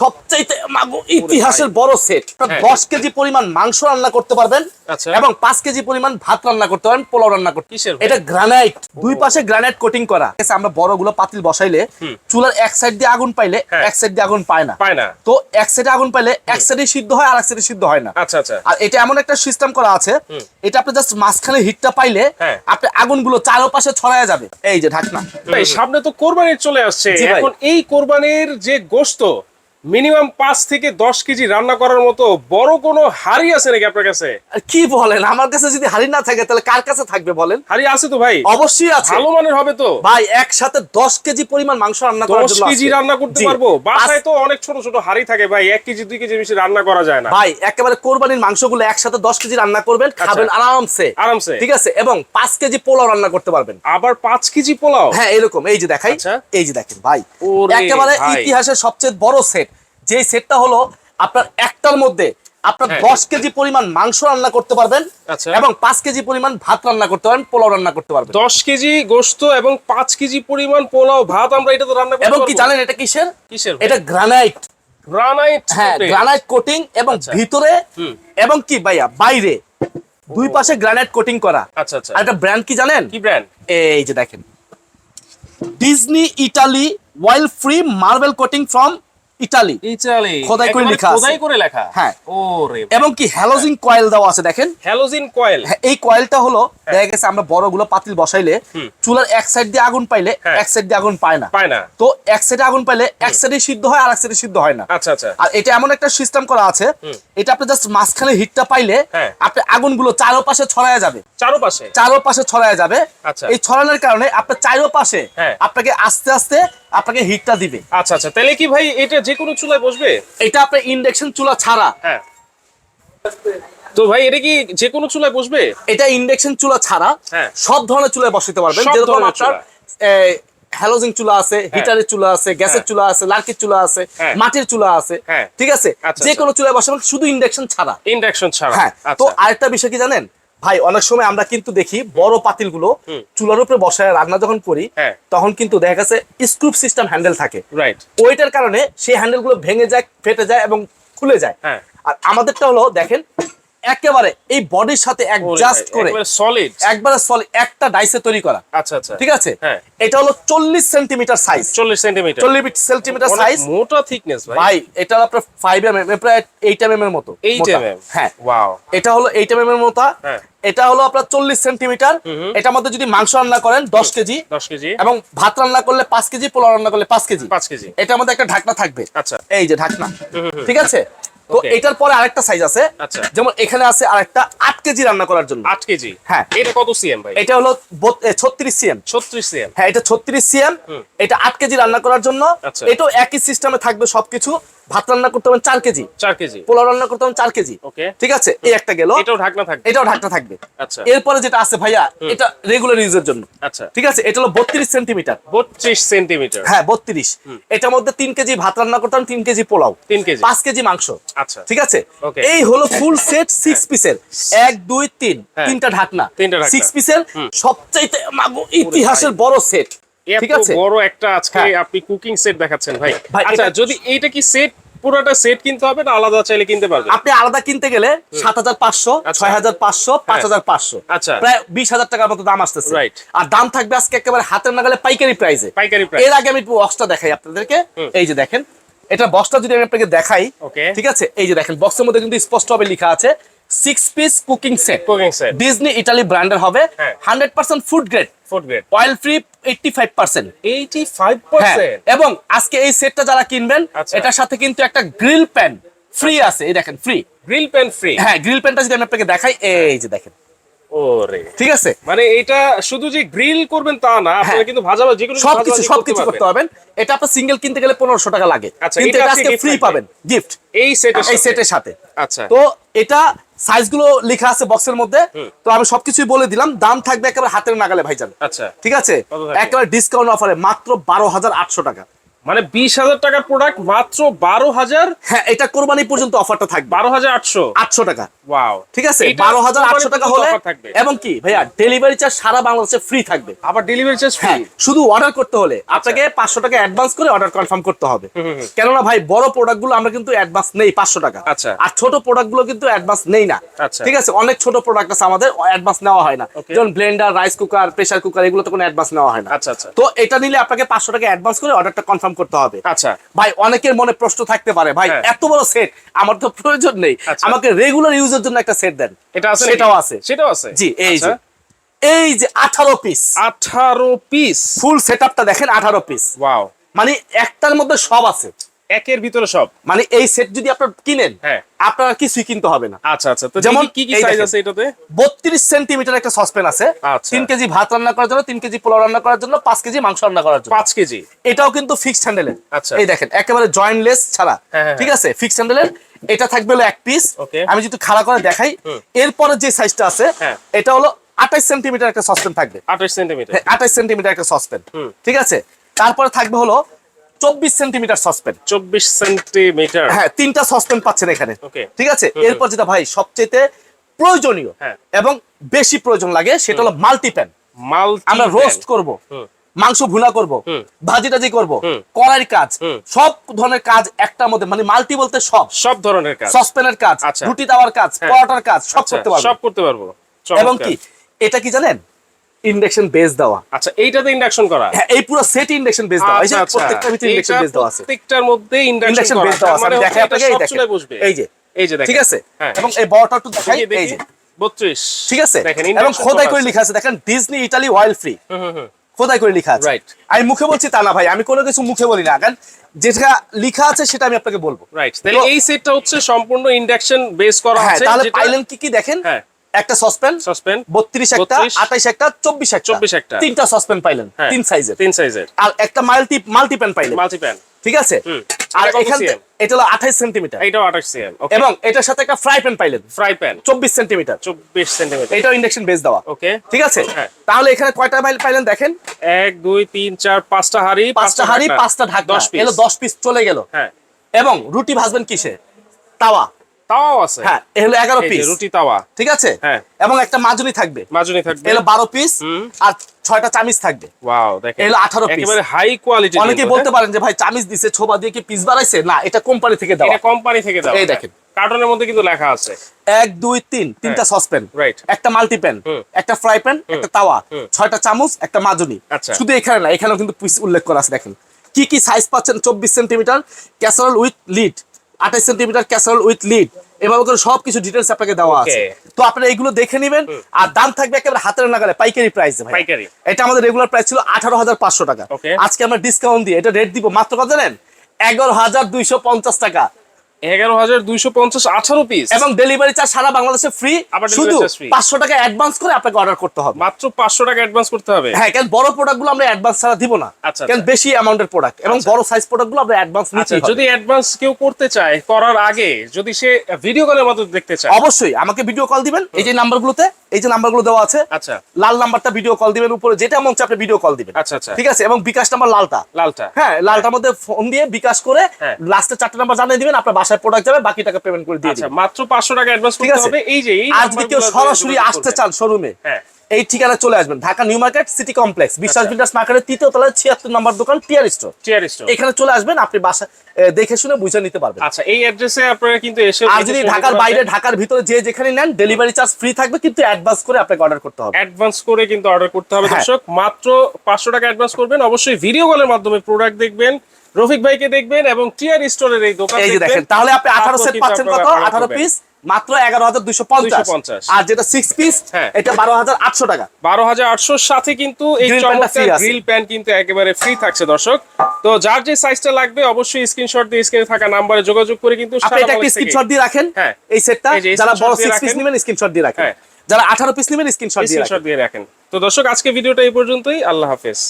সবচাইতে ইতিহাসের বড় সেট হ্যাঁ। দশ কেজি পরিমাণ মাংস রান্না করতে পারবেন আচ্ছা। এবং পাঁচ কেজি পরিমাণ ভাত রান্না করতে পারবেন পোলাও রান্না করতে। এটা গ্রানাইট দুই পাশে গ্রানাইট কোটিং করা। আমরা বড়গুলো পাতিল বসাইলে চুলার এক সাইড দিয়ে আগুন পাইলে হ্যাঁ। এক সাইড দিয়ে আগুন পায় না। পায় না। তো এক সাইডে আগুন পাইলে এক সাইডে সিদ্ধ হয় আর এক সাইডে সিদ্ধ হয় না। আচ্ছা আচ্ছা। আর এটা এমন একটা সিস্টেম করা আছে এটা আপনি জাস্ট মাঝখানে হিটটা পাইলে হ্যাঁ। আপনি আগুনগুলো চারপাশে ছড়ায় যাবে। এই যে ঢাকনা। সামনে তো কোরবানির চলে আসছে। এখন এই কোরবানির যে গোস্ত মিনিমাম পাঁচ থেকে দশ কেজি রান্না করার মতো বড় কোনো হাড়ি আছে নাকি আপনার কাছে? আর কি বলেন? আমার কাছে যদি হাড়ি না থাকে তাহলে কার কাছে থাকবে বলেন? হাড়ি আছে তো ভাই। অবশ্যই আছে। ভালো মানের হবে তো। ভাই একসাথে দশ কেজি পরিমাণ মাংস রান্না করার জন্য কেজি রান্না করতে পারব? বাসায় তো অনেক ছোট ছোট হাড়ি থাকে ভাই এক কেজি দুই কেজি বেশি রান্না করা যায় না। ভাই একেবারে কোরবানির মাংসগুলো একসাথে দশ কেজি রান্না করবেন আচ্ছা। খাবেন আরামসে। আরামসে। ঠিক আছে? এবং পাঁচ কেজি পোলাও রান্না করতে পারবেন। আবার পাঁচ কেজি পোলাও? হ্যাঁ এরকম। এই যে দেখাই। আচ্ছা। এই যে দেখেন ভাই। একেবারে ইতিহাসের সবচেয়ে বড় সেট যে সেটটা হলো আপনার একটার মধ্যে আপনার হ্যাঁ। দশ কেজি পরিমাণ মাংস রান্না করতে পারবেন আচ্ছা। এবং পাঁচ কেজি পরিমাণ ভাত রান্না করতে পারবেন পোলাও রান্না করতে পারবেন। দশ কেজি গোস্ত এবং পাঁচ কেজি পরিমাণ পোলাও ভাত আমরা এটা তো রান্না এবং কি জানেন এটা কিসের? কিসের এটা গ্রানাইট গ্রানাইট হ্যাঁ গ্রানাইট কোটিং এবং আচ্ছা। ভিতরে এবং কি ভাইয়া বাইরে। দুই পাশে গ্রানাইট কোটিং করা। আচ্ছা আচ্ছা। আর একটা ব্র্যান্ড কি জানেন? কি ব্র্যান্ড এই যে দেখেন। Disney Italy while free marble coating from Italy. Italy. খোদাই করে লেখা খোদাই করে লেখা। হ্যাঁ। ওরে এবং কি হ্যালোজিং কয়েল দেওয়া আছে দেখেন? Halogen coil. হ্যাঁ, এই কয়েলটা হলো দেখা গেছে আমরা বড়গুলো পাতিল বসাইলে চুলার এক সাইড দিয়ে আগুন পাইলে হ্যাঁ। এক সাইড দিয়ে আগুন পায় না। পায় না। তো এক সাইডে আগুন পাইলে এক সাইডে সিদ্ধ হয় আর এক সাইডে সিদ্ধ হয় না। আচ্ছা আচ্ছা। আর এটা এমন একটা সিস্টেম করা আছে এটা আপনি জাস্ট মাঝখানে হিটটা পাইলে হ্যাঁ। আপনি আগুনগুলো চারোপাশে ছড়ায় যাবে। চারোপাশে? চারোপাশে ছড়ায় যাবে। আচ্ছা। এই ছড়ানোর কারণে আপনার চারোপাশে হ্যাঁ। আপনাকে আস্তে আস্তে আপনাকে হিটটা দিবে। আচ্ছা আচ্ছা। তাহলে কি ভাই এটা যে কোনো চুলায় বসবে? এটা আপনার ইন্ডাকশন চুলা ছাড়া। হ্যাঁ। তো ভাই এটা কি যে কোনো চুলায় বসবে? এটা ইন্ডাকশন চুলা ছাড়া হ্যাঁ। সব ধরনের চুলায় বসাতে পারবেন। যেরকম আপনার হ্যালোজিং চুলা আছে হিটারের চুলা আছে গ্যাসের হ্যাঁ। চুলা আছে লার্কির চুলা আছে হ্যাঁ। মাটির চুলা আছে। হ্যাঁ। ঠিক আছে? আচ্ছা, যে আচ্ছা। কোনো চুলায় বসাবেন শুধু ইন্ডাকশন ছাড়া। ইন্ডাকশন ছাড়া। হ্যাঁ। তো আচ্ছা আরেকটা বিষয় কি জানেন? ভাই অনেক সময় আমরা কিন্তু দেখি বড় পাতিলগুলো চুলার উপরে বসায় রান্না যখন করি হ্যাঁ। তখন কিন্তু দেখা গেছে স্ক্রুপ সিস্টেম হ্যান্ডেল থাকে রাইট ওইটার কারণে সেই হ্যান্ডেলগুলো ভেঙে যায় ফেটে যায় এবং খুলে যায় হ্যাঁ। আর আমাদেরটা হলো দেখেন একেবারে এই বডির সাথে অ্যাডজাস্ট করে। সলিড একবারে সলিড একটা ডাইসে তৈরি করা। আচ্ছা আচ্ছা। ঠিক আছে? হ্যাঁ। এটা হলো চল্লিশ সেন্টিমিটার সাইজ চল্লিশ সেন্টিমিটার চল্লিশ সেন্টিমিটার সাইজ মোটা থিকনেস ভাই। ভাই এটা আপনার ফাইভ এম এম প্রায় এইট এম এম এর মতো। এইট মোটা। এম এম হ্যাঁ। ওয়াও এটা হলো এইট এম এম এর মতো হ্যাঁ। এটা হলো আপনার চল্লিশ সেন্টিমিটার এটার মধ্যে যদি মাংস রান্না করেন দশ কেজি। দশ কেজি। এবং ভাত রান্না করলে পাঁচ কেজি পোলাও রান্না করলে পাঁচ কেজি। পাঁচ কেজি। এটার মধ্যে একটা ঢাকনা থাকবে। আচ্ছা। এই যে ঢাকনা। ঠিক আছে? তো এটার পরে আরেকটা সাইজ আছে। আচ্ছা। যেমন এখানে আছে আরেকটা আট কেজি রান্না করার জন্য। আট কেজি? হ্যাঁ। এটা কত সিএম ভাই? এটা হলো ছত্রিশ সিএম ছত্রিশ সিএম হ্যাঁ এটা ছত্রিশ সিএম এটা আট কেজি রান্না করার জন্য। আচ্ছা। এটাও একই সিস্টেমে থাকবে সবকিছু। ভাত রান্না করতে হবে চার কেজি। চার কেজি। পোলাও রান্না করতে হবে চার কেজি। Okay. ঠিক আছে? এই একটা গেল। এটাও ঢাকনা থাকবে। এটাও ঢাকনা থাকবে। আচ্ছা। এরপরে যেটা আছে ভাইয়া এটা রেগুলার ইউজের জন্য। আচ্ছা। ঠিক আছে? এটা হলো বত্রিশ সেন্টিমিটার বত্রিশ সেন্টিমিটার হ্যাঁ বত্রিশ। এটার মধ্যে তিন কেজি ভাত রান্না করতাম তিন কেজি পোলাও। তিন কেজি। পাঁচ কেজি মাংস। আচ্ছা। ঠিক আছে? এই হলো ফুল সেট সিক্স পিসের এক দুই তিন। হ্যাঁ। তিনটা ঢাকনা। সিক্স পিসের সবচাইতে ইতিহাসের বড় সেট ঠিক এত আছে? বড় একটা আজকে হ্যাঁ। আপনি কুকিং সেট দেখাচ্ছেন ভাই। আচ্ছা যদি এইটা কি সেট পুরোটা সেট কিনতে হবে না আলাদা চাইলে কিনতে পারবে আপনি আলাদা কিনতে গেলে সাত হাজার পাঁচশো আচ্ছা। ছয় হাজার পাঁচশো পাঁচ হাজার পাঁচশো। আচ্ছা। প্রায় বিশ হাজার টাকার মতো দাম আসতেছে। Right. আর দাম থাকবে আজকে একেবারে হাতের নাগালে পাইকারি প্রাইসে পাইকারি প্রাইস এর আগে আমি বক্সটা দেখাই আপনাদেরকে। এই যে দেখেন এটা বক্সটা যদি আমি আপনাকে দেখাই. ঠিক আছে? এই যে দেখেন বক্সের মধ্যে কিন্তু স্পষ্ট ভাবে লেখা আছে six piece cooking set cooking set Disney Italy ব্র্যান্ডের হবে। হ্যাঁ। Hundred percent food grade food grade oil free হ্যাঁ এবং আজকে এই সেটটা যারা কিনবেন আচ্ছা। এটার সাথে কিন্তু একটা গ্রিল প্যান ফ্রি আছে এই দেখেন ফ্রি গ্রিল প্যান ফ্রি হ্যাঁ গ্রিল প্যানটা যদি আমি আপনাকে দেখাই এই যে দেখেন। ওরে। ঠিক আছে? মানে এটা শুধু যে গ্রিল করবেন তা না আপনারা হ্যাঁ। কিন্তু ভাজা যে কোনো সবকিছু সবকিছু করতে পারবেন। এটা আপনি সিঙ্গেল কিনতে গেলে পনেরোশো টাকা লাগে। আচ্ছা, কিন্তু এটা আজকে ফ্রি পাবেন গিফট এই সেটের এই সেটের সাথে। আচ্ছা। তো এটা সাইজগুলো লেখা আছে বক্সের মধ্যে। তো আমি সবকিছুই বলে দিলাম। দাম থাকবে একেবারে হাতের নাগালে ভাইজান। আচ্ছা। ঠিক আছে? একেবারে ডিসকাউন্ট অফারে মাত্র বারো হাজার আটশো টাকা। মানে বিশ হাজার টাকার প্রোডাক্ট মাত্র বারো হাজার হ্যাঁ এটা কোরবানি পর্যন্ত অফারটা থাকবে। বারো হাজার আটশো। আটশো টাকা। ওয়াও ঠিক আছে? বারো হাজার আটশো টাকা হলে এবং কি ভাইয়া ডেলিভারি চার্জ সারা বাংলাদেশে ফ্রি থাকবে। আবার ডেলিভারি চার্জ হ্যাঁ ফ্রি শুধু অর্ডার করতে হলে আপনাকে পাঁচশো টাকা অ্যাডভান্স করে অর্ডার কনফার্ম করতে হবে। কেননা ভাই বড় প্রোডাক্টগুলো আমরা কিন্তু অ্যাডভান্স নেই পাঁচশো টাকা। আচ্ছা। আর ছোট প্রোডাক্টগুলো কিন্তু অ্যাডভান্স নেই না। আচ্ছা। ঠিক আছে? অনেক ছোট প্রোডাক্ট আছে আমাদের অ্যাডভান্স নেওয়া হয় না। যেমন blender rice cooker pressure cooker এগুলো তো কোনো অ্যাডভান্স নেওয়া হয় না। আচ্ছা আচ্ছা। তো এটা নিলে আপনাকে পাঁচশো টাকা অ্যাডভান্স করে অর্ডারটা কনফার্ম করতে হবে। আচ্ছা। ভাই অনেকের মনে প্রশ্ন থাকতে পারে ভাই হ্যাঁ। এত বড় সেট আমার তো প্রয়োজন নেই। আচ্ছা। আমাকে রেগুলার ইউজের জন্য একটা সেট দেন। এটা আছে? সেটাও আছে। সেটাও আছে? জি এই যে আচ্ছা। এই যে আঠারো পিস আঠারো পিস ফুল সেটআপটা দেখেন আঠারো পিস ওয়াও মানে একটার মধ্যে সব আছে। একের ভিতরে সব। মানে এই সেট যদি আপনার কিনেন হ্যাঁ। আপনার কিছুই কিনতে হবে না। আচ্ছা আচ্ছা। তো যেমন কি কি সাইজ আছে এটাতে? বত্রিশ সেন্টিমিটার একটা সসপ্যান আছে আচ্ছা। তিন কেজি ভাত রান্না করার জন্য তিন কেজি পোলাও রান্না করার জন্য পাঁচ কেজি মাংস রান্না করার জন্য। পাঁচ কেজি? এটাও কিন্তু ফিক্সড হ্যান্ডেলের আচ্ছা। এই দেখেন একেবারে জয়েন্টলেস ছাড়া। হ্যাঁ, হ্যাঁ, ঠিক আছে? ফিক্সড হ্যান্ডেলের এটা থাকবে হলো এক পিস আমি যদি খাড়া করে দেখাই এরপরে যে সাইজটা আছে হ্যাঁ। এটা হলো আঠাইশ সেন্টিমিটার একটা সসপ্যান থাকবে। আঠাশ সেন্টিমিটার আঠাইশ সেন্টিমিটার একটা সসপ্যান ঠিক আছে? তারপরে থাকবে হলো চব্বিশ সেন্টিমিটার সসপ্যান। চব্বিশ সেন্টিমিটার। হ্যাঁ তিনটা সসপ্যান পাচ্ছেন এখানে। ঠিক আছে? এরপর যেটা ভাই সবচেয়ে প্রয়োজনীয় হ্যাঁ। এবং বেশি প্রয়োজন লাগে সেটা হলো মাল্টি প্যান মাল্টি আমরা রোস্ট করব মাংস ভুনা করব ভাজি টাজি করব। কড়াইয়ের কাজ সব ধরনের কাজ একটার মধ্যে মানে মাল্টি বলতে সব। সব ধরনের কাজ। সসপ্যানের কাজ আচ্ছা। রুটি তাওয়ার কাজ হ্যাঁ। পরোটার কাজ সব আচ্ছা, করতে পারব। সব করতে পারব। এবং কি? এটা কি জানেন? ইন্ডাকশন বেস দেওয়া। আচ্ছা এইটাতে ইন্ডাকশন করা? হ্যাঁ এই পুরো সেট ইন্ডাকশন বেস দেওয়া। এই যে আচ্ছা, আচ্ছা। প্রত্যেকটার ভিতরে ইন্ডাকশন বেস দেওয়া আছে। প্রত্যেকটার মধ্যে ইন্ডাকশন বেস দেওয়া আছে। আমি মানে দেখাই আপনাকে এই দেখেন। এই যে এই যে দেখেন। ঠিক আছে? হ্যাঁ। এবং এই বড়টা একটু দেখাই। এই যে। 32 ঠিক আছে? এবং খোদাই করে। লেখা আছে। দেখেন Disney Italy oil free hmm, hmm, hmm. খোদাই করে লেখা আছে। Right. আমি মুখে বলছি তা না ভাই আমি কোনো কিছু মুখে বলি না। কারণ যেটা লেখা আছে সেটা আমি আপনাকে বলব। রাইট তাহলে এই সেটটা হচ্ছে সম্পূর্ণ ইন্ডাকশন বেস করা হ্যাঁ আছে তাহলে পাইলেন কি কি দেখেন? হ্যাঁ। একটা সসপেন সাসপেন্ড বত্রিশ একটা 32 আঠাইশ একটা চব্বিশ একটা। 24 একটা। তিনটা সসপেন পাইলেন হ্যাঁ, তিন সাইজের তিন সাইজের আর একটা মাল্টি মাল্টি প্যান পাইলেন। মাল্টি প্যান ঠিক আছে? আর এখান এটা হলো আঠাইশ সেন্টিমিটার। এইটাও 28 সিএম ওকে এবং এটার সাথে একটা ফ্রাই প্যান পাইলেন। ফ্রাই প্যান চব্বিশ সেন্টিমিটার। 24 সেন্টিমিটার। এটাও ইন্ডাকশন বেস দেওয়া। ওকে ঠিক আছে? হ্যাঁ। তাহলে এখানে কয়টা মাইল পাইলেন দেখেন? এক দুই তিন চার পাঁচটা হাড়ি পাঁচটা হাড়ি পাঁচটা ঢাকনা। দশ পিস দশ পিস চলে গেল। হ্যাঁ। এবং রুটি ভাজবেন কিসে? তাওয়া। তাওয়াও আছে। হ্যাঁ এ হলো এগারো পিস রুটি তাওয়া। ঠিক আছে? হ্যাঁ। এবং একটা মাজুনি থাকবে। মাজুনি থাকবে। এলো বারো পিস আর ছয়টা চামিচ থাকবে। ওয়াও দেখেন। এগুলো 18 piece। একেবারে হাই কোয়ালিটি অনেকে বলতে পারেন যে ভাই চামিচ দিছে ছোবা দিয়ে কি পিস বাড়াইছে না এটা কোম্পানি থেকে দেওয়া। এটা কোম্পানি থেকে দাও এই দেখেন। কার্টনের মধ্যে কিন্তু লেখা আছে। এক দুই তিন তিনটা সসপ্যান হ্যাঁ। Right. একটা মাল্টি প্যান হুম। একটা ফ্রাই প্যান একটা তাওয়া ছয়টা চামচ একটা মাজুনি আচ্ছা। শুধু এখানে না এখানেও কিন্তু পিস উল্লেখ করা আছে দেখেন। কি কি সাইজ পাচ্ছেন? চব্বিশ সেন্টিমিটার ক্যাসারোল উইথ লিড আঠাশ সেন্টিমিটার ক্যাসারোল উইথ লিড এভাবে করে সবকিছু ডিটেলস আপনাকে দেওয়া আছে। তো আপনারা এগুলো দেখে নেবেন আর দাম থাকবে একেবারে হাতের নাগালে পাইকারি প্রাইস পাইকারি। এটা আমাদের রেগুলার প্রাইস ছিল আঠারো হাজার পাঁচশো টাকা। আজকে আমরা ডিসকাউন্ট দিয়ে এটা রেট দিব মাত্র কত জানেন? এগারো হাজার দুইশো পঞ্চাশ টাকা। এগারো হাজার দুইশো পঞ্চাশ আঠারো পিস এবং ডেলিভারি চার্জ সারা বাংলাদেশে ফ্রি আবার শুধু পাঁচশো টাকা অ্যাডভান্স করে আপনাকে অর্ডার করতে হবে। মাত্র পাঁচশো টাকা অ্যাডভান্স করতে হবে। হ্যাঁ কেন বড় প্রোডাক্টগুলো আমরা অ্যাডভান্স ছাড়া দিব না। আচ্ছা, কারণ আচ্ছা। বেশি অ্যামাউন্টের প্রোডাক্ট এবং বড় সাইজ প্রোডাক্টগুলো আমরা অ্যাডভান্স আচ্ছা নিচ্ছি যদি অ্যাডভান্স কেউ করতে চায় করার আগে যদি সে ভিডিও কলের মতো দেখতে চায়। অবশ্যই আমাকে ভিডিও কল দিবেন। এই যে নাম্বারগুলোতে এই যে নাম্বারগুলো দেওয়া আছে আচ্ছা। লাল নাম্বারটা ভিডিও কল দিবেন উপরে যেটা মন চাই আপনি ভিডিও কল দিবেন। আচ্ছা, আচ্ছা। ঠিক আছে? এবং বিকাশ নাম্বার লালটা। লালটা। হ্যাঁ লালটার মধ্যে ফোন দিয়ে বিকাশ করে। লাস্টে চারটা নাম্বার জানিয়ে দিবেন আপনার বাসায় প্রোডাক্ট যাবে বাকি টাকা পেমেন্ট করে দিয়ে আচ্ছা মাত্র পাঁচশো টাকা অ্যাডভান্স করতে হবে। এই যে এই আর যদি কেউ সরাসরি আসতে চান শোরুমে হ্যাঁ। এই ঠিকানা চলে আসবেন। Dhaka New Market city complex. বিশ্বাস আচ্ছা। বিল্ডার্স মার্কেটের তৃতীয় তলায় ছিয়াত্তর নম্বর দোকান টিয়ার স্টোর। Chair store. এখানে চলে আসবেন আপনি বাসা দেখে শুনে বুঝে নিতে পারবেন। আচ্ছা এই অ্যাড্রেসে আপনারা কিন্তু এসে আর যদি ঢাকার বাইরে ঢাকার ভিতরে যে যেখানে নেন ডেলিভারি চার্জ ফ্রি থাকবে কিন্তু অ্যাডভান্স করে আপনাকে অর্ডার করতে হবে। অ্যাডভান্স করে কিন্তু অর্ডার করতে হবে হ্যাঁ। দর্শক। মাত্র পাঁচশো টাকা অ্যাডভান্স করবেন। অবশ্যই ভিডিও কলের মাধ্যমে প্রোডাক্ট দেখবেন রফিক ভাইকে দেখবেন এবং টিয়ার স্টোরের এই দোকান এই যে দেখেন তাহলে আপনি আঠারো সেট পাচ্ছেন কত? আঠারো। পিস মাত্র এগারো হাজার দুইশো পঞ্চাশ। আর যেটা সিক্স পিস হ্যাঁ। এটা বারো হাজার আটশো টাকা। বারো হাজার আটশোর সাথে কিন্তু এই। গ্রিল একেবারে ফ্রি থাকছে দর্শক। তো যার যে সাইজটা লাগবে অবশ্যই স্ক্রিনশট দিয়ে স্ক্রিনে থাকা নাম্বারে যোগাযোগ করে কিন্তু আপনি সারা এটা একটা স্ক্রিনশট দিয়ে রাখেন। হ্যাঁ। এই সেটটা যারা বড় দিয়ে সিক্স পিস নেবেন স্ক্রিনশট দিয়ে রাখেন। হ্যাঁ। যারা আঠারো পিস নেবেন স্ক্রিনশট দিয়ে রাখেন। তো দর্শক আজকে ভিডিওটা এই পর্যন্তই। আল্লাহ হাফেজ।